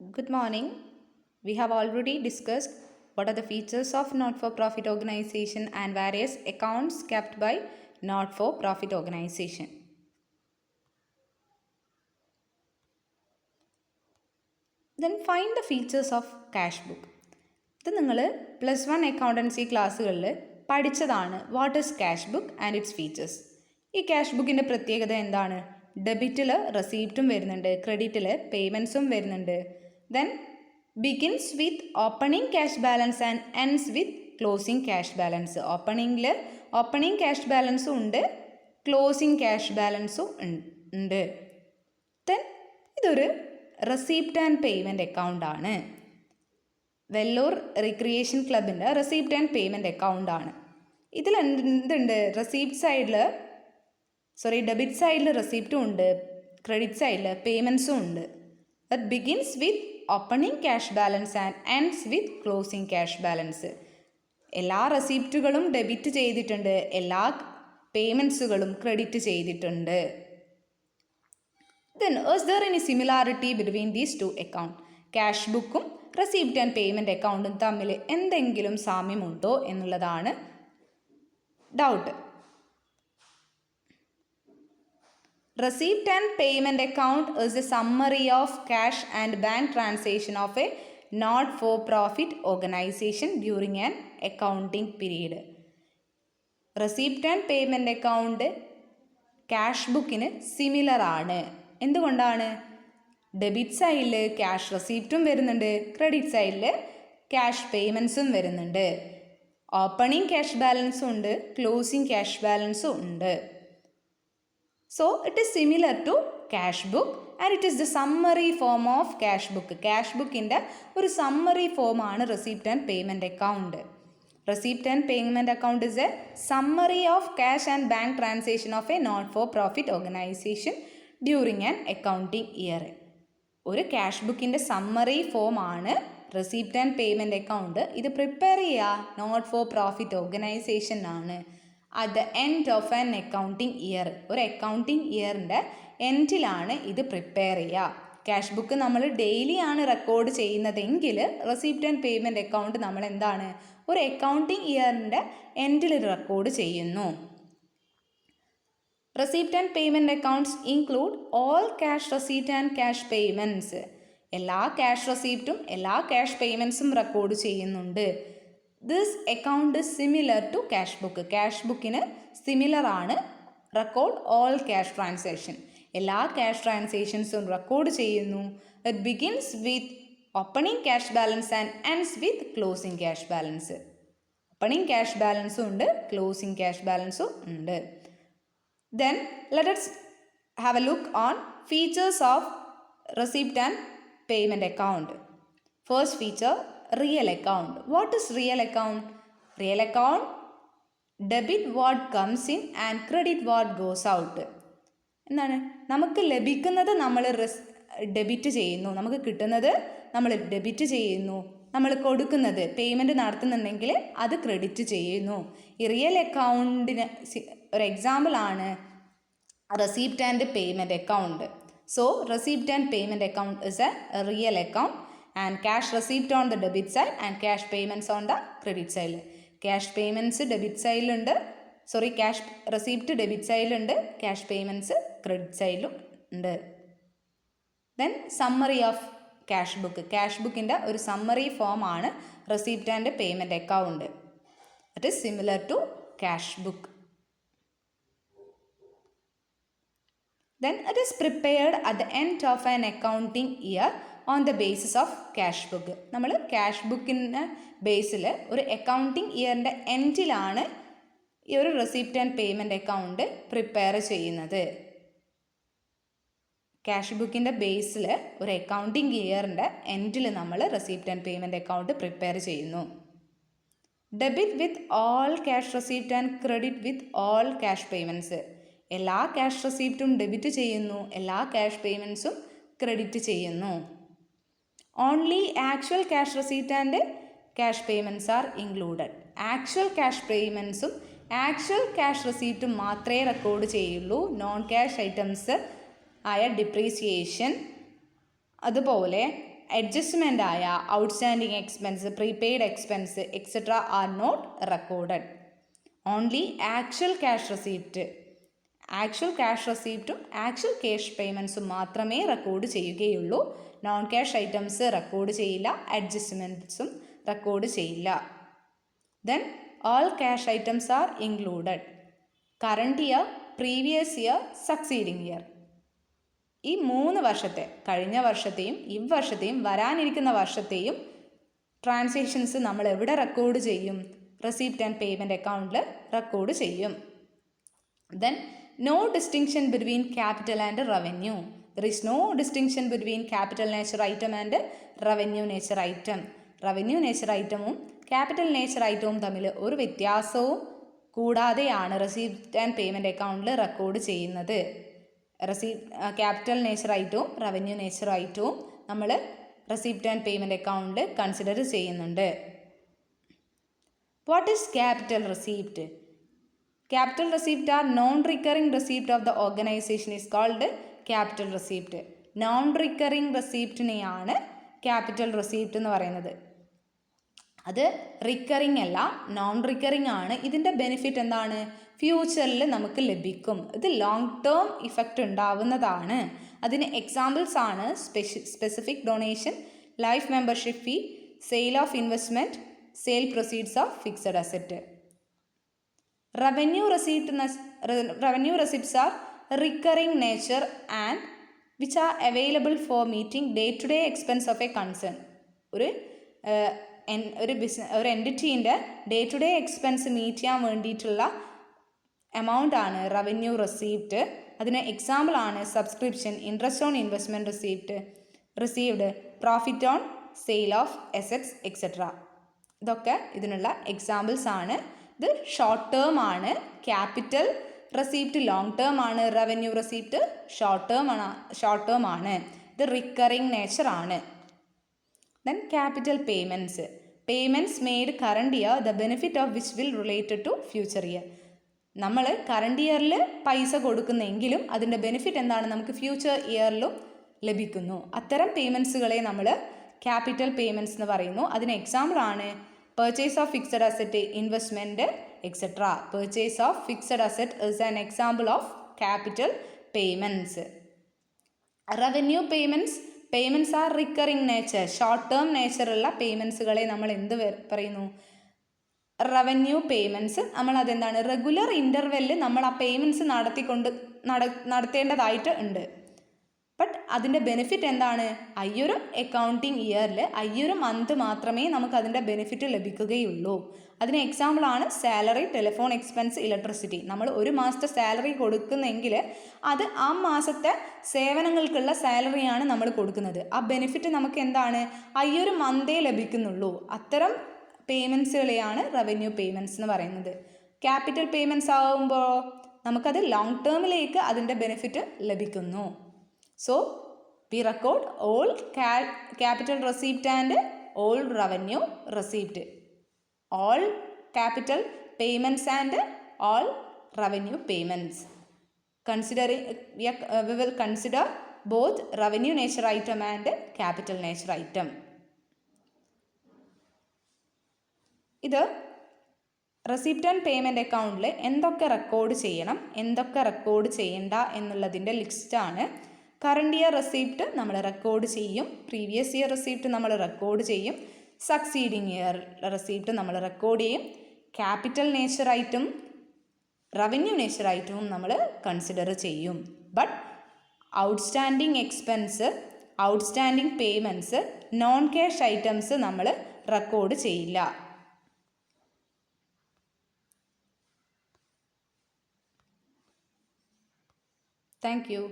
Good morning. We have already discussed what are the features of not for profit organization and various accounts kept by not for profit organization. Then find the features of cash book. ഇത് നിങ്ങൾ plus one accountancy ക്ലാസ്സുകളിൽ പഠിച്ചതാണ് what is cash book and its features ഈ cash ബുക്കിന്റെ പ്രത്യേകത എന്താണ് ഡെബിറ്റിൽ റെസീപ്റ്റും വരുന്നുണ്ട് ക്രെഡിറ്റിൽ പേയ്മെന്റ്സും വരുന്നുണ്ട് then begins with opening cash balance and ends with closing cash balance ഓപ്പണിംഗിൽ opening cash ബാലൻസും ഉണ്ട് ക്ലോസിംഗ് ക്യാഷ് ബാലൻസും ഉണ്ട്. ദെൻ ഇതൊരു റെസീപ്റ്റ് ആൻഡ് പേയ്മെന്റ് അക്കൗണ്ട് ആണ്. വെല്ലൂർ റിക്രിയേഷൻ ക്ലബിന്റെ റെസീപ്റ്റ് ആൻഡ് പേയ്മെന്റ് അക്കൗണ്ട് ആണ്. ഇതിൽ എന്തുണ്ട്? റെസീപ്റ്റ് സൈഡിൽ സോറി ഡെബിറ്റ് സൈഡിൽ റെസീപ്റ്റും ഉണ്ട് ക്രെഡിറ്റ് സൈഡിൽ പേയ്മെന്റ്സും ഉണ്ട്. That begins with opening cash balance and ends with closing cash balance എല്ലാ റെസീപ്റ്റുകളും ഡെബിറ്റ് ചെയ്തിട്ടുണ്ട്. എല്ലാ പേയ്മെൻസുകളും ക്രെഡിറ്റ് ചെയ്തിട്ടുണ്ട്. Then is there any similarity between these two account cash ബുക്കും റെസീപ്റ്റ് ആൻഡ് പേയ്മെന്റ് അക്കൗണ്ടും തമ്മിൽ എന്തെങ്കിലും സാമ്യമുണ്ടോ എന്നുള്ളതാണ് doubt receipt and payment account is a summary of cash and bank transaction of a not for profit organization during an accounting period receipt and payment account cash ബുക്കിന് similar ആണ്. എന്തുകൊണ്ടാണ്? Debit സൈഡിൽ cash റെസീപ്റ്റും വരുന്നുണ്ട്. Credit സൈഡിൽ cash പേയ്മെൻസും വരുന്നുണ്ട്. Opening cash ബാലൻസും ഉണ്ട്. Closing cash ബാലൻസും ഉണ്ട്. So it is similar to cash book and it is the summary form of cash book cash ബുക്കിന്റെ ഒരു സമ്മറി ഫോമാണ് receipt and payment account receipt and payment account is a summary of cash and bank transaction of a not for profit organization during an accounting year ഒരു cash ബുക്കിന്റെ summary ഫോമാണ് receipt and payment account ഇത് prepare ചെയ്യുക. Not for profit organisation ആണ്. At the end of an accounting year ഒരു accounting ഇയറിന്റെ എൻഡിലാണ് ഇത് പ്രിപ്പയർ ചെയ്യുക. ക്യാഷ് ബുക്ക് നമ്മൾ ഡെയിലി ആണ് റെക്കോർഡ് ചെയ്യുന്നതെങ്കിൽ റെസിപ്റ്റ് ആൻഡ് പേയ്മെന്റ് അക്കൗണ്ട് നമ്മൾ എന്താണ്? ഒരു അക്കൗണ്ടിങ് ഇയറിന്റെ എൻഡിൽ റെക്കോർഡ് ചെയ്യുന്നു. Receipt and payment accounts include all cash receipt and cash payments എല്ലാ ക്യാഷ് റെസീപ്റ്റും എല്ലാ ക്യാഷ് പേയ്മെന്റ്സും റെക്കോർഡ് ചെയ്യുന്നുണ്ട്. This account similar to cash book cash ബുക്കിന് സിമിലർ ആണ്. റെക്കോർഡ് ഓൾ ക്യാഷ് ട്രാൻസാക്ഷൻ എല്ലാ ക്യാഷ് ട്രാൻസാക്ഷൻസും റെക്കോർഡ് ചെയ്യുന്നു. It begins with opening cash balance and ends with closing cash balance opening cash ബാലൻസും ഉണ്ട് ക്ലോസിംഗ് ക്യാഷ് ബാലൻസും ഉണ്ട്. Then let have a look on features of of and payment account account. Feature real account. What is real account? Real account debit what comes in and credit what goes out എന്താണ്? നമുക്ക് ലഭിക്കുന്നത് നമ്മൾ റിസ് debit ചെയ്യുന്നു. നമുക്ക് കിട്ടുന്നത് നമ്മൾ debit ചെയ്യുന്നു. നമ്മൾ കൊടുക്കുന്നത് പേയ്മെന്റ് നടത്തുന്നുണ്ടെങ്കിൽ അത് ക്രെഡിറ്റ് ചെയ്യുന്നു. ഈ റിയൽ അക്കൗണ്ടിന് ഒരു എക്സാമ്പിൾ ആണ് receipt and payment account so receipt and payment account is a real account and cash receipt on the debit side and cash payments on the credit സൈഡിൽ cash payments debit സൈഡിലുണ്ട് sorry cash receipt debit സൈഡിലുണ്ട് cash payments credit സൈഡിലും ഉണ്ട്. Then summary of cash book cash ബുക്കിന്റെ ഒരു summary form ആണ് receipt and payment account it is similar to cash book then it is prepared at the end of an accounting year on the basis of cash book നമ്മൾ cash ബുക്കിന്റെ ബേസിൽ ഒരു accounting ഇയറിന്റെ എൻഡിലാണ് ഈ ഒരു receipt and payment account prepare ചെയ്യുന്നത്. Cash ബുക്കിന്റെ ബേസിൽ ഒരു അക്കൗണ്ടിങ് ഇയറിന്റെ എൻഡിൽ നമ്മൾ receipt and payment account prepare ചെയ്യുന്നു. Debit with all cash receipt and credit with all cash payments എല്ലാ ക്യാഷ് റെസിപ്റ്റും ഡെബിറ്റ് ചെയ്യുന്നു. എല്ലാ ക്യാഷ് പേയ്മെന്റ്സും ക്രെഡിറ്റ് ചെയ്യുന്നു. Only actual cash receipt and cash payments are included actual cash പേയ്മെന്റ്സും actual cash റെസീറ്റും മാത്രമേ record ചെയ്യുള്ളൂ. നോൺ ക്യാഷ് ഐറ്റംസ് ആയ ഡിപ്രീസിയേഷൻ അതുപോലെ അഡ്ജസ്റ്റ്മെന്റ് ആയ outstanding expense prepaid expense etcetera are not recorded only actual cash receipt actual cash റെസീപ്റ്റും actual cash പേയ്മെന്റ്സും മാത്രമേ record ചെയ്യുകയുള്ളൂ. Non cash items record ചെയ്യില്ല അഡ്ജസ്റ്റ്മെന്റ്സും റെക്കോർഡ് ചെയ്യില്ല. Then all cash items are included current year previous year succeeding year ഈ മൂന്ന് വർഷത്തെ കഴിഞ്ഞ വർഷത്തെയും ഇവർഷത്തെയും വരാനിരിക്കുന്ന വർഷത്തെയും ട്രാൻസാക്ഷൻസ് നമ്മൾ എവിടെ റെക്കോർഡ് ചെയ്യും? റെസീപ്റ്റ് ആൻഡ് പേയ്മെന്റ് അക്കൗണ്ടിൽ റെക്കോർഡ് ചെയ്യും. Then no distinction between capital and revenue there is no distinction between capital nature item and revenue nature item revenue nature ഐറ്റവും ക്യാപിറ്റൽ നേച്ചർ ഐറ്റവും തമ്മിൽ ഒരു വ്യത്യാസവും കൂടാതെയാണ് റെസീപ്റ്റ് ആൻഡ് പേയ്മെന്റ് അക്കൗണ്ടിൽ റെക്കോർഡ് ചെയ്യുന്നത്. റെസീപ് ക്യാപിറ്റൽ നേച്ചർ ഐറ്റവും റവന്യൂ നേച്ചർ ഐറ്റവും നമ്മൾ റെസീപ്റ്റ് ആൻഡ് പേയ്മെന്റ് അക്കൗണ്ടിൽ കൺസിഡർ ചെയ്യുന്നുണ്ട്. What is capital receipt capital receipt are non recurring receipt of the organisation is called capital receipt non recurring റെസീപ്റ്റിനെയാണ് capital receipt എന്ന് പറയുന്നത്. അത് recurring അല്ല non recurring ആണ്. ഇതിന്റെ ബെനിഫിറ്റ് എന്താണ്? ഫ്യൂച്ചറിൽ നമുക്ക് ലഭിക്കും. ഇത് ലോങ് ടേം ഇഫക്റ്റ് ഉണ്ടാവുന്നതാണ്. അതിന് എക്സാമ്പിൾസ് ആണ്. Speci specific donation life membership fee sale of investment sale proceeds of fixed asset revenue receipt revenue receipts are recurring nature and which are available for meeting day to day expense of a concern ഒരു ഒരു business ഒരു എന്റിറ്റീന്റെ day to day expense meet ചെയ്യാൻ വേണ്ടിയിട്ടുള്ള amount ആണ് revenue receipt അതിന് example ആണ് subscription interest on investment receipt received profit on sale of assets etcetera ഇതൊക്കെ ഇതിനുള്ള എക്സാമ്പിൾസ് ആണ്. ഇത് ഷോർട്ട് ടേം ആണ്. ക്യാപിറ്റൽ റെസീപ്റ്റ് ലോങ് ടേം ആണ് റവന്യൂ റെസീപ്റ്റ് ഷോർട്ട് ടേം ആണ് ഷോർട്ട് ടേം ആണ്. ഇത് റിക്കറിങ് നേച്ചർ ആണ്. Then capital payments payments made current year the benefit of which will related to future year നമ്മൾ current ഇയറിൽ പൈസ കൊടുക്കുന്നെങ്കിലും അതിന്റെ ബെനിഫിറ്റ് എന്താണ് നമുക്ക് ഫ്യൂച്ചർ ഇയറിലും ലഭിക്കുന്നു. അത്തരം പേയ്മെന്റ്സുകളെ നമ്മൾ ക്യാപിറ്റൽ പേയ്മെന്റ്സ് എന്ന് പറയുന്നു. അതിന് example of of fixed asset investment etcetera of of fixed asset is an example of capital payments revenue payments payments are recurring nature short term നേച്ചറുള്ള പേയ്മെന്റ്സുകളെ നമ്മൾ എന്ത് പറയുന്നു? റവന്യൂ പേയ്മെന്റ്സ് നമ്മൾ അതെന്താണ്? റെഗുലർ ഇന്റർവെല്ലിൽ നമ്മൾ ആ പേയ്മെന്റ്സ് നടത്തിക്കൊണ്ട് നട നടത്തേണ്ടതായിട്ട് ഉണ്ട്. അതിന്റെ ബെനിഫിറ്റ് എന്താണ്? അയ്യൊരു അക്കൗണ്ടിങ് ഇയറിൽ അയ്യൊരു മന്ത് മാത്രമേ നമുക്ക് അതിന്റെ ബെനിഫിറ്റ് ലഭിക്കുകയുള്ളൂ. അതിന് എക്സാമ്പിളാണ് സാലറി ടെലിഫോൺ എക്സ്പെൻസ് ഇലക്ട്രിസിറ്റി നമ്മൾ ഒരു മാസത്തെ സാലറി കൊടുക്കുന്നെങ്കിൽ അത് ആ മാസത്തെ സേവനങ്ങൾക്കുള്ള സാലറിയാണ് നമ്മൾ കൊടുക്കുന്നത്. ആ ബെനിഫിറ്റ് നമുക്ക് എന്താണ്? അയ്യൊരു മന്തേ ലഭിക്കുന്നുള്ളൂ. അത്തരം പേയ്മെൻസുകളെയാണ് റവന്യൂ പേയ്മെന്റ്സ് എന്ന് പറയുന്നത്. ക്യാപിറ്റൽ പേയ്മെന്റ്സ് ആകുമ്പോൾ നമുക്കത് ലോങ് ടേമിലേക്ക് അതിന്റെ ബെനിഫിറ്റ് ലഭിക്കുന്നു. So we record all capital receipt and all revenue receipt. all capital payments and all revenue payments. Considering we, uh, we will consider both revenue nature item and capital nature item. ഇത് receipt and payment അക്കൗണ്ടിൽ എന്തൊക്കെ record ചെയ്യണം എന്തൊക്കെ record ചെയ്യണ്ട എന്നുള്ളതിന്റെ ലിസ്റ്റാണ് current year receipt നമ്മൾ record ചെയ്യും. പ്രീവിയസ് ഇയർ റെസിപ്റ്റ് നമ്മൾ റെക്കോർഡ് ചെയ്യും. സക്സീഡിങ് ഇയർ റെസീപ്റ്റ് നമ്മൾ റെക്കോർഡ് ചെയ്യും. ക്യാപിറ്റൽ നേച്ചറായിട്ടും റവന്യൂ നേച്ചറായിട്ടും നമ്മൾ കൺസിഡർ ചെയ്യും. But outstanding expense outstanding payments non cash items നമ്മൾ റെക്കോർഡ് ചെയ്യില്ല. Thank you